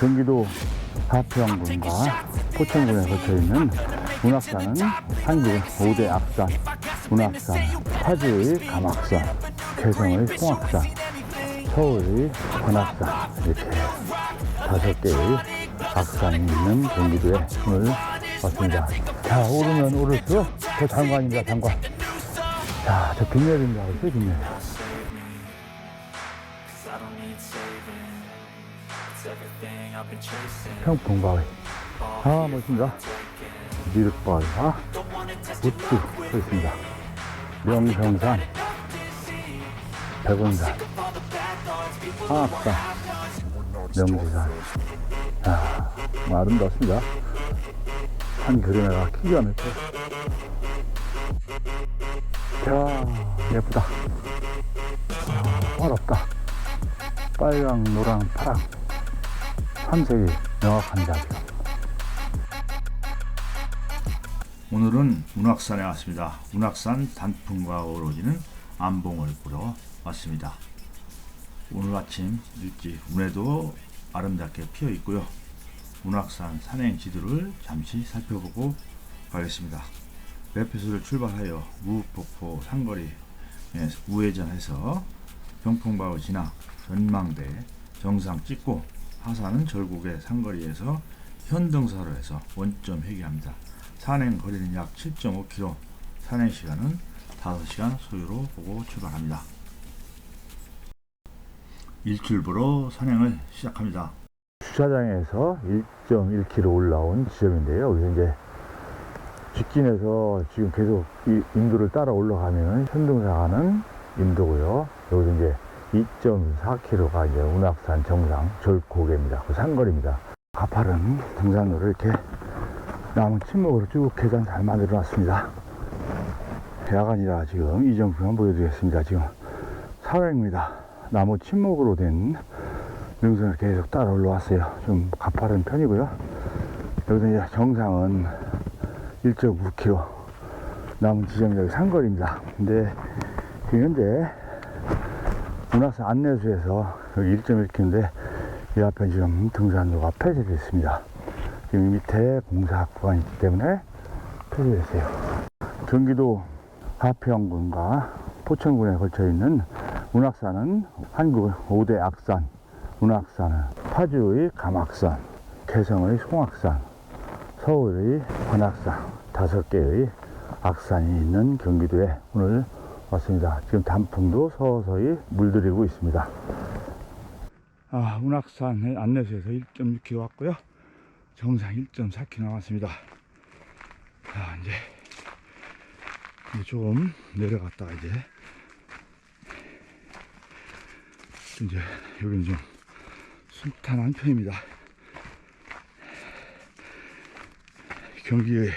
경기도 하평군과 포천군에 거쳐 있는 문학산은 한국 5대 악산, 문학산, 파주의 감악산, 개성의 송악산, 서울의 관악산 이렇게 다섯 개의 악산이 있는 경기도에 오늘 왔습니다. 자 오르면 오를수록 더 장관입니다 장관. 자저 빗내린다 그랬어요 빗내 평풍바위. 아 멋집니다. 미륵바위와 우뚝 서 있습니다. 명성산, 백운산, 하악산, 명지산. 아, 뭐 아름답습니다. 산 그림에가 기가 막혀. 자, 예쁘다. 아, 화롭다. 빨강, 노랑, 파랑. 삼색이 명확한 자리. 오늘은 운악산에 왔습니다. 운악산 단풍과 어우러지는 안봉을 보러 왔습니다. 오늘 아침 일찍 운해도 아름답게 피어 있고요. 운악산 산행 지도를 잠시 살펴보고 가겠습니다. 매표소를 출발하여 무폭포 상거리 에 우회전해서 병풍바로 지나 전망대 정상 찍고 하산은 절곡의 상거리에서 현등사로 해서 원점 회귀합니다. 산행 거리는 약 7.5km, 산행 시간은 5시간 소요로 보고 출발합니다. 일출부로 산행을 시작합니다. 주차장에서 1.1km 올라온 지점인데요. 여기서 이제 직진해서 지금 계속 이 인도를 따라 올라가면 현등사 가는 인도고요. 여기서 이제 2.4km가 이제 운악산 정상 절고개입니다. 그 산거리입니다. 가파른 등산로를 이렇게 나무 침목으로 쭉 계단 잘 만들어 놨습니다. 야간이라 지금 부분 보여드리겠습니다. 지금 사회입니다. 나무 침목으로 된 능선을 계속 따라 올라왔어요. 좀 가파른 편이고요. 여기서 이제 정상은 1.9km 남은 지점이 여기 산거리입니다. 근데 지금 현재 문화사 안내소에서 여기 1.1km인데 이 앞에 지금 등산로가 폐쇄됐습니다. 지금 밑에 공사 구간이 있기 때문에 폐쇄됐어요. 경기도 하평군과 포천군에 걸쳐 있는 운악산은 한국 5대 악산, 운악산은 파주의 감악산, 개성의 송악산, 서울의 관악산 다섯 개의 악산이 있는 경기도에 오늘 왔습니다. 지금 단풍도 서서히 물들이고 있습니다. 아, 운악산 안내소에서 1.6km 왔고요. 정상 1.4km 나왔습니다. 자, 이제, 이제 좀 내려갔다가 이제 이제 여기는 좀 순탄한 편입니다. 경기의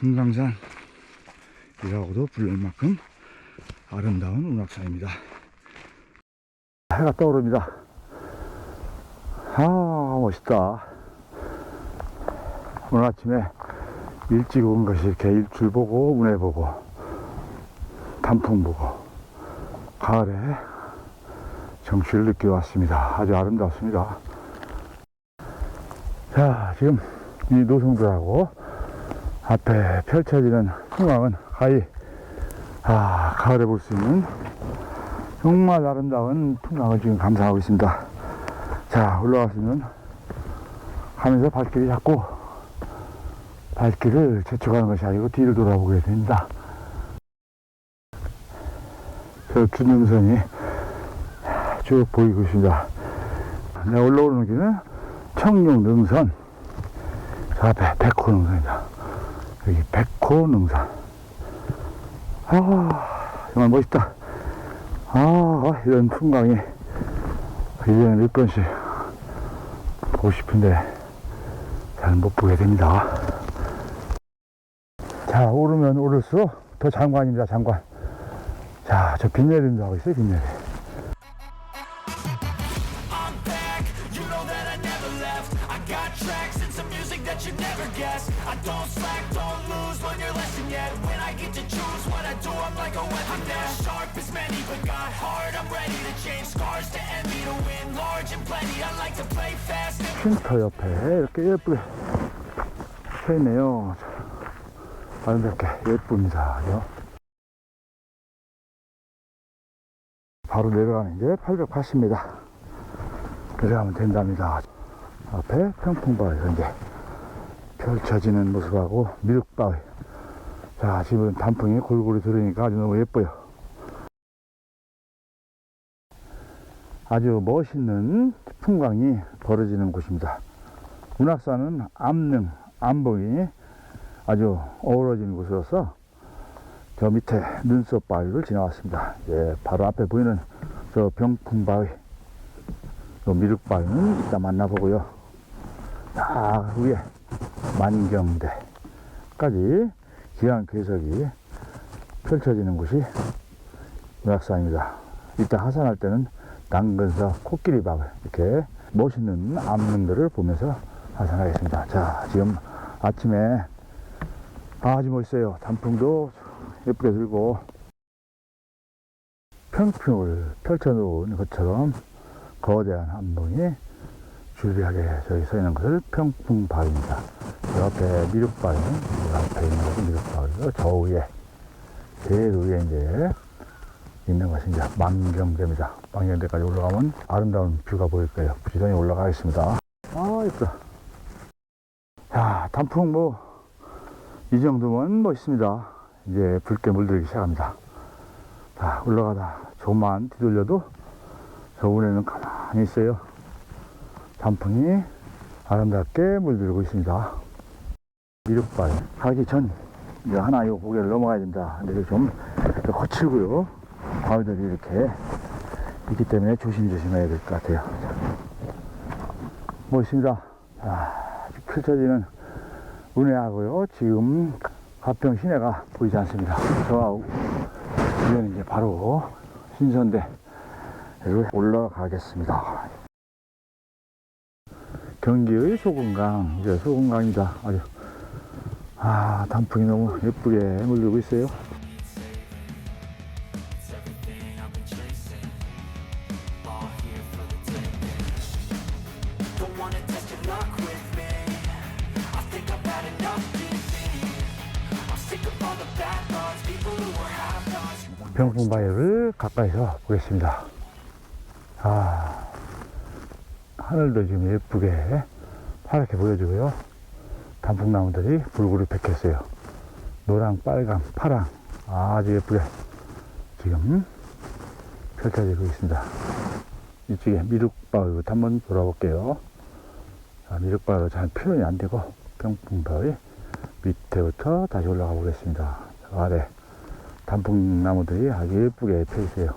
금강산 이라고도 불릴 만큼 아름다운 운악산입니다. 해가 떠오릅니다. 아 멋있다. 오늘 아침에 일찍 온 것이 이렇게 일출 보고 운해 보고 단풍 보고 가을에 정취를 느끼러 왔습니다. 아주 아름답습니다. 자, 지금 이 노성들하고 앞에 펼쳐지는 풍광은 가히, 아, 가을에 볼 수 있는 정말 아름다운 풍광을 지금 감상하고 있습니다. 자, 올라왔으면 하면서 발길이 자꾸 발길을 재촉하는 것이 아니고 뒤를 돌아보게 됩니다. 저 준능선이 쭉 보이고 있습니다. 네, 올라오는 길은 청룡 능선. 저 앞에 백호 능선이다. 여기 백호 능선. 아, 정말 멋있다. 아, 이런 풍광이 1년에 몇 번씩 보고 싶은데 잘 못 보게 됩니다. 자, 오르면 오를수록 더 장관입니다, 장관. 자, 저빗 내린다 하고 있어요, 빗 내리. 쉼터 옆에 이렇게 예쁘게 서 있네요. 아름답게 예쁩니다. 그죠? 바로 내려가는 게 880m. 내려가면 된답니다. 앞에 평풍바위가 이제 펼쳐지는 모습하고 미륵바위. 자, 지금 단풍이 골고루 들으니까 아주 너무 예뻐요. 아주 멋있는 풍광이 벌어지는 곳입니다. 운악산은 암릉, 암봉이 아주 어우러진 곳으로서 저 밑에 눈썹 바위를 지나왔습니다. 예, 바로 앞에 보이는 저 병풍 바위, 또 미륵 바위는 이따 만나보고요. 아, 위에 만경대까지 기한 괴석이 펼쳐지는 곳이 운악산입니다. 이따 하산할 때는 당근서 코끼리 박을 이렇게 멋있는 암릉들을 보면서 하산하겠습니다. 자, 지금 아침에 아주 멋있어요. 단풍도 예쁘게 들고 평평을 펼쳐놓은 것처럼 거대한 암봉이 줄비하게 저기 서 있는 것을 평풍바위입니다. 저 앞에 미륵바위, 저 앞에 있는 것이 미륵바위고 저 위에 제일 위에 이제 있는 것이 이제 만경대입니다. 만경대까지 올라가면 아름다운 뷰가 보일 거예요. 부지런히 올라가겠습니다. 아, 예쁘다. 자, 단풍 뭐, 이 정도면 멋있습니다. 이제 붉게 물들기 시작합니다. 자, 올라가다 조금만 뒤돌려도 저 운에는 가만히 있어요. 단풍이 아름답게 물들고 있습니다. 미륵발 가기 전 이제 하나 이 고개를 넘어가야 된다. 근데 좀 거칠고요. 바위들이 이렇게 있기 때문에 조심조심해야 될 것 같아요. 멋있습니다. 아, 펼쳐지는 운해하고요. 지금 가평 시내가 보이지 않습니다. 저 위에는 이제 바로 신선대로 올라가겠습니다. 경기의 소금강, 이제 소금강이다. 아주, 아, 단풍이 너무 예쁘게 물들고 있어요. 가까이서 보겠습니다. 아, 하늘도 지금 예쁘게 파랗게 보여지고요. 단풍나무들이 불구를 백했어요. 노랑, 빨강, 파랑 아주 예쁘게 지금 펼쳐지고 있습니다. 이쪽에 미륵바위부터 한번 돌아볼게요. 자, 미륵바위로 잘 표현이 안 되고 병풍바위 밑에부터 다시 올라가 보겠습니다. 저 아래 단풍나무들이 아주 예쁘게 펴 있어요.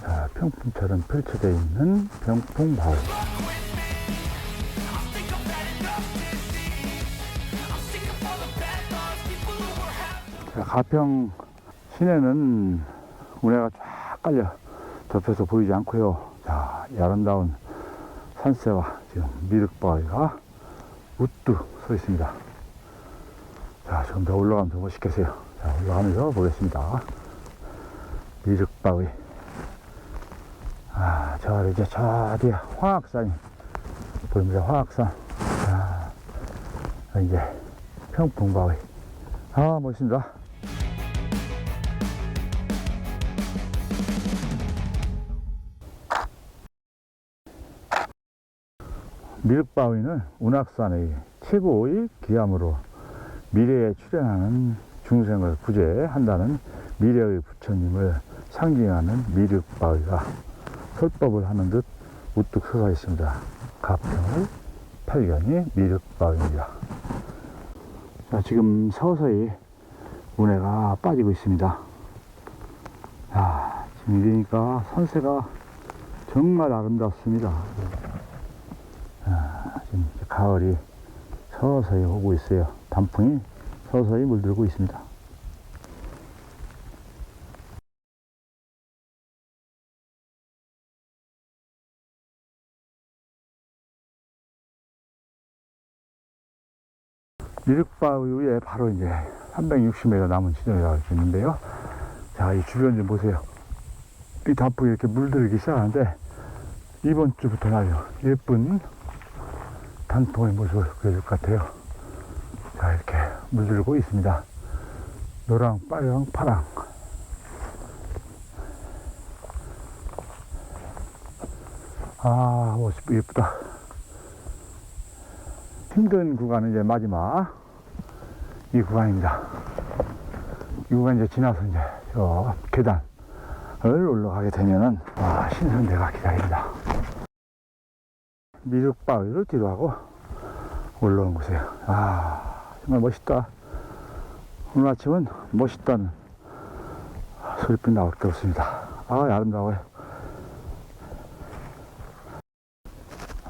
자, 평풍처럼 펼쳐져 있는 병풍바위. 자, 가평 시내는 운해가 쫙 깔려 덮여서 보이지 않고요. 자, 이 아름다운 산세와 지금 미륵바위가 우뚝 서 있습니다. 자, 좀 더 올라가면 더 멋있겠어요. 자, 올라가면서 보겠습니다. 미륵바위. 아, 저 이제 저 뒤에 화학산이 보입니다. 화학산. 자, 이제 평풍바위. 아, 멋있습니다. 미륵바위는 운악산의 최고의 기암으로 미래에 출현하는 중생을 구제한다는 미래의 부처님을 상징하는 미륵바위가 설법을 하는 듯 우뚝 솟아 있습니다. 가평의 팔견이 미륵바위입니다. 자, 지금 서서히 운해가 빠지고 있습니다. 아, 지금 이러니까 산세가 정말 아름답습니다. 아, 지금 가을이 서서히 오고 있어요. 단풍이 서서히 물들고 있습니다. 미륵바위 위에 바로 이제 360m 남은 지점이라고 있는데요. 자, 이 주변 좀 보세요. 이 단풍이 이렇게 물들기 시작하는데 이번 주부터 아주 예쁜 단풍의 모습을 보여줄 것 같아요. 자, 이렇게 물들고 있습니다. 노랑, 빨강, 파랑. 아, 모습 예쁘다. 힘든 구간은 이제 마지막 이 구간입니다. 이 구간 이제 지나서 이제 저 계단을 올라가게 되면은 와, 신선대가 기다립니다. 미륵바위를 뒤로 하고 올라온 곳이에요. 아, 정말 멋있다. 오늘 아침은 멋있다는 소리뿐 나올 게 없습니다. 아, 아름다워요.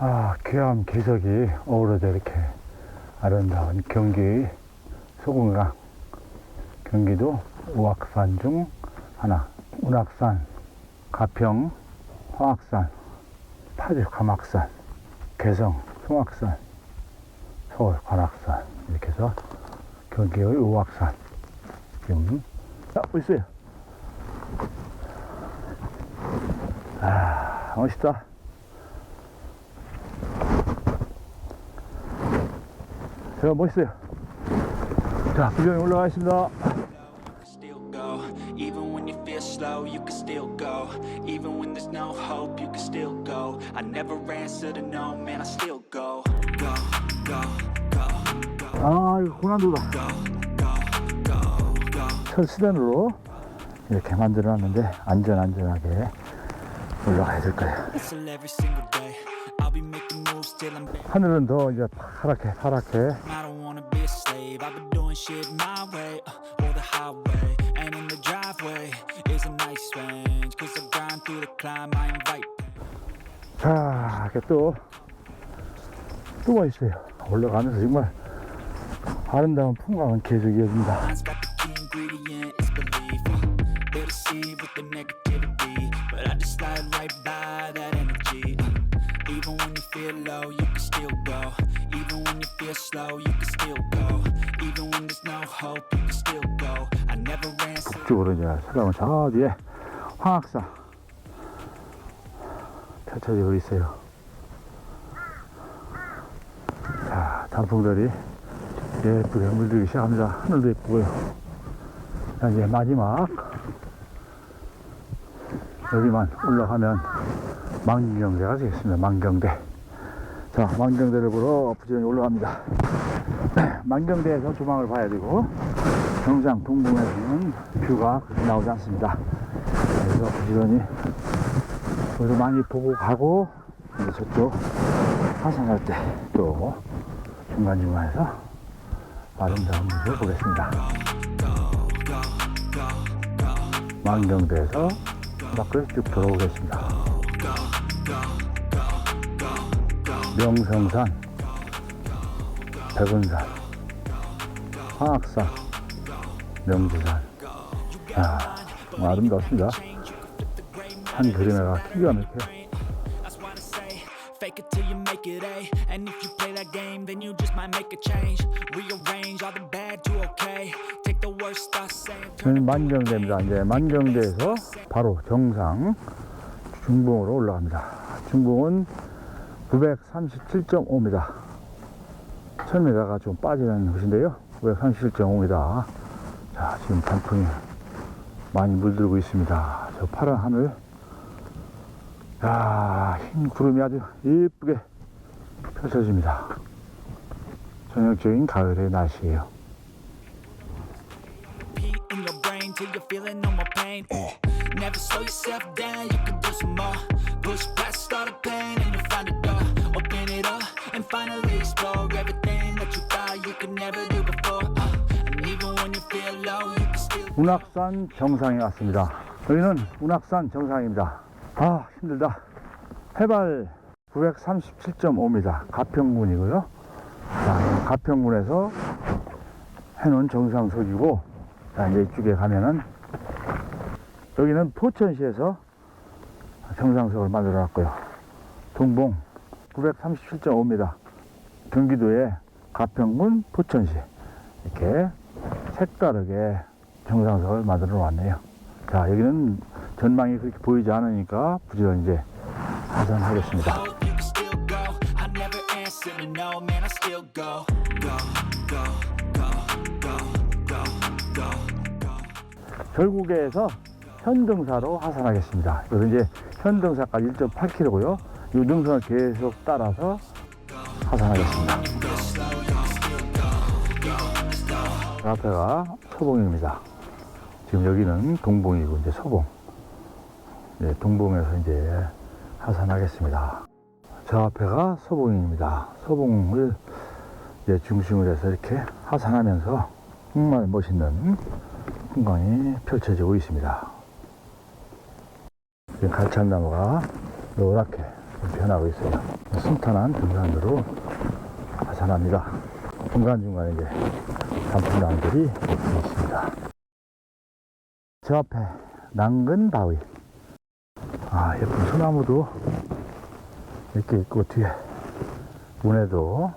아, 귀함 개석이 어우러져 이렇게 아름다운 경기 소금강 경기도 우악산 중 하나. 운악산 가평 화악산 파주 감악산 개성 송악산 서울 관악산. 이렇게 해서 경기의 우악산. 지금 딱 있어요. 아 멋있다 제가 멋있어요 자 부정이 올라가겠습니다. Even when you feel slow, you can still go. Even when there's no hope, you can still go. I never answer to no, man, I still go. Go, go, go, go, 아 이거 고난도다 go, go, go, go. 철수단으로 이렇게 만들어 놨는데 안전 안전하게 올라가야 될 거예요. 하늘은 더 이제 파랗게 파랗게 uh, 자 이렇게 또 또가 있어요 올라가면서 정말 아름다운 풍광은 계속 이어집니다 Uh, just slide right by that energy. Uh, Even when you feel low, you can still go. Even when you feel slow, you can still go. Even when there's no hope, you can still go. I never answer. 북쪽으로 이제 서가면 저 뒤에 황악산 펼쳐지고 있어요 자 단풍들이 예쁘게 물들기 시작합니다 하늘도 예쁘고요 자 이제 마지막 여기만 올라가면 만경대가 되겠습니다 만경대 자 만경대를 보러 부지런히 올라갑니다 만경대에서 조망을 봐야 되고 경상 동궁에서는 뷰가 그렇게 나오지 않습니다. 그래서 부지런히 그래서 많이 보고 가고 저쪽 하산할 때 또 중간중간에서 아름다운 모습을 보겠습니다. 만경대에서 밖을 쭉 돌아오겠습니다. 명성산, 백운산, 화악산, 명지산. 아, 아름답습니다. 한 그림에가 기가 막혀요. Fake it till you make it A. And if you play that game, then you just might make a change. Rearrange all the bad to okay. 저는 만경대입니다. 이제 만경대에서 바로 정상 중봉으로 올라갑니다. 중봉은 937.5m. 1000m가 좀 빠지는 곳인데요. 937.5m. 자, 지금 단풍이 많이 물들고 있습니다. 저 파란 하늘. 야, 흰 구름이 아주 예쁘게 펼쳐집니다. 전형적인 가을의 날씨예요. Feeling no more pain. Never slow yourself down, you can do some more. Push past all the pain and you'll find a door. Open it up and finally explore everything that you thought you could never do before. Uh, and even when you feel low, you can still. 운악산 정상에 왔습니다. 여기는 운악산 정상입니다. 아, 힘들다. 해발 937.5m, 가평군이고요. 자, 가평군에서 해놓은 정상석이고, 자, 이제 이쪽에 가면은, 여기는 포천시에서 정상석을 만들어 놨고요. 동봉 937.5m, 경기도의 가평군 포천시. 이렇게 세 색다르게 정상석을 만들어 놨네요. 자, 여기는 전망이 그렇게 보이지 않으니까 부지런히 이제 하산하겠습니다. 결국에서 현등사로 하산하겠습니다. 그래서 이제 현등사까지 1.8km고요. 이 능선을 계속 따라서 하산하겠습니다. 그 앞에가 서봉입니다. 지금 여기는 동봉이고 이제 서봉. 네, 동봉에서 이제 하산하겠습니다. 저 앞에가 서봉입니다. 서봉을 이제 중심으로 해서 이렇게 하산하면서 정말 멋있는 풍광이 펼쳐지고 있습니다. 지금 갈참나무가 노랗게 좀 변하고 있어요. 순탄한 등산로로 하산합니다. 중간중간에 이제 단풍나무들이 있습니다. 저 앞에 낭근 바위. 아, 예쁜 소나무도 이렇게 있고, 뒤에 문에도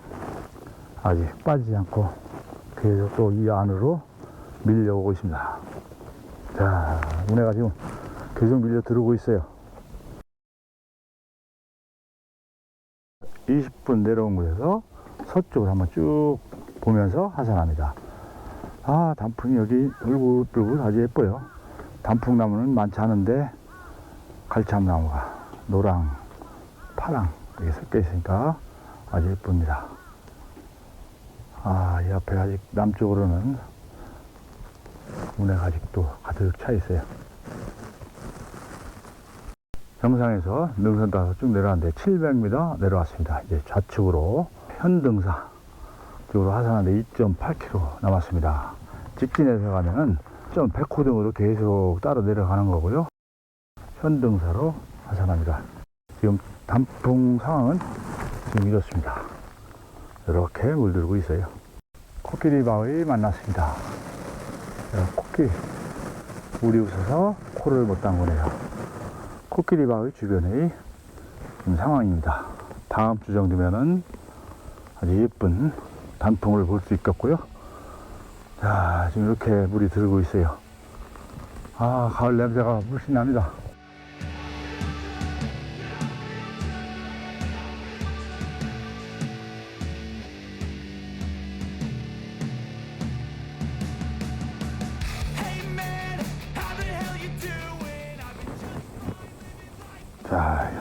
아직 빠지지 않고 계속 또 이 안으로 밀려오고 있습니다. 자, 운해가 지금 계속 밀려 들어오고 있어요. 20분 내려온 곳에서 서쪽을 한번 쭉 보면서 하산합니다. 아, 단풍이 여기 울긋불긋 아주 예뻐요. 단풍나무는 많지 않은데 갈참나무가 노랑, 파랑 이렇게 섞여 있으니까 아주 예쁩니다. 아, 이 앞에 아직 남쪽으로는 운해가 아직도 가득 차 있어요. 정상에서 능선 따라서 쭉 내려왔는데 700m 내려왔습니다. 이제 좌측으로 현등사 쪽으로 하산하는데 2.8km 남았습니다. 직진해서 가면은 좀 백호등으로 계속 따라 내려가는 거고요. 현등사로 하산합니다. 지금 단풍 상황은 지금 이렇습니다. 이렇게 물들고 있어요. 코끼리 바위 만났습니다. 자, 코끼리 물이 웃어서 코를 못 담그네요. 코끼리 바위 주변의 상황입니다. 다음 주 정도면은 아주 예쁜 단풍을 볼 수 있겠고요. 자, 지금 이렇게 물이 들고 있어요. 아, 가을 냄새가 물씬 납니다.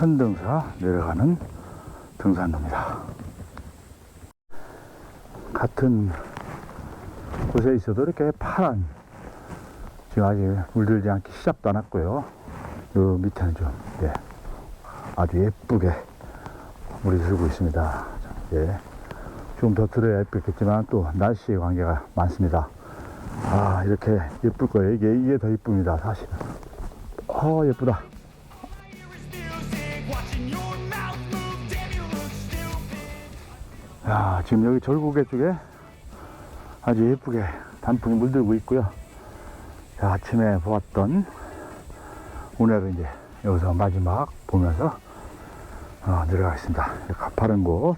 자, 현등사 내려가는 등산로입니다. 같은 곳에 있어도 이렇게 파란, 지금 아직 물들지 않기 시작도 안 했고요. 요 밑에는 좀, 예, 아주 예쁘게 물이 들고 있습니다. 예, 좀더 들어야 예쁘겠지만 또 날씨의 관계가 많습니다. 아, 이렇게 예쁠 거예요. 이게, 이게 더 예쁩니다, 사실은. 아, 예쁘다. 야, 지금 여기 절구개 쪽에 아주 예쁘게 단풍이 물들고 있고요. 자, 아침에 보았던 오늘은 이제 여기서 마지막 보면서 어, 내려가겠습니다. 가파른 곳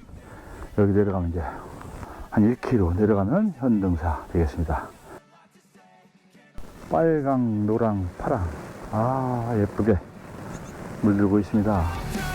여기 내려가면 이제 한 1km 내려가면 현등사 되겠습니다. 빨강, 노랑, 파랑 아 예쁘게 물들고 있습니다.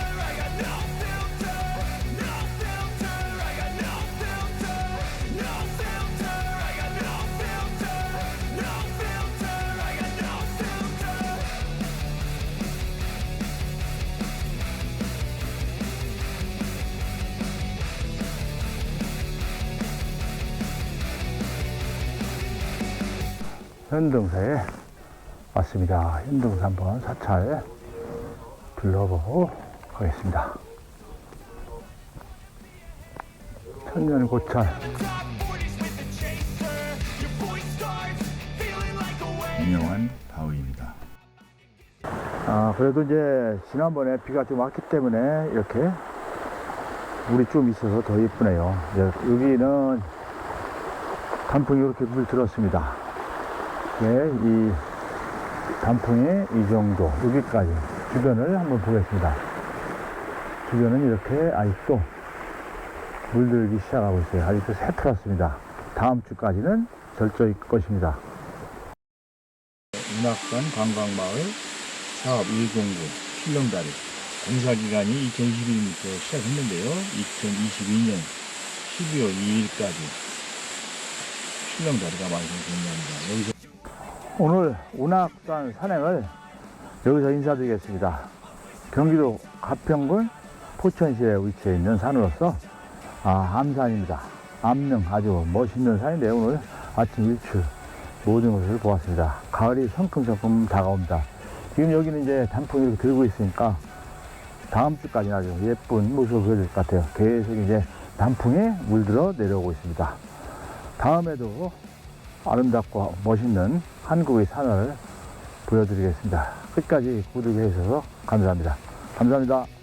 현등사에 왔습니다. 현등사 한번 사찰 둘러보고 가겠습니다. 천년 고찰. 유명한 바위입니다. 아, 그래도 이제 지난번에 비가 좀 왔기 때문에 이렇게 물이 좀 있어서 더 예쁘네요. 이제 여기는 단풍이 이렇게 물 들었습니다. 예, 이 단풍이 이 정도, 여기까지 주변을 한번 보겠습니다. 주변은 이렇게 아직도 물들기 시작하고 있어요. 아직도 새풀었습니다. 다음 주까지는 절저히 것입니다. 운악산 관광마을 사업 109 실렁다리 공사 기간이 2021년부터 시작했는데요. 2022년 12월 2일까지 실렁다리가 완성됩니다. 오늘 운악산 산행을 여기서 인사드리겠습니다. 경기도 가평군 포천시에 위치해 있는 산으로서 아, 암산입니다. 암릉 아주 멋있는 산인데 오늘 아침 일출 모든 것을 보았습니다. 가을이 성큼성큼 다가옵니다. 지금 여기는 이제 단풍이 이렇게 들고 있으니까 다음 주까지 아주 예쁜 모습을 보여줄 것 같아요. 계속 이제 단풍이 물들어 내려오고 있습니다. 다음에도 아름답고 멋있는 한국의 산을 보여드리겠습니다. 끝까지 구독해 주셔서 감사합니다. 감사합니다.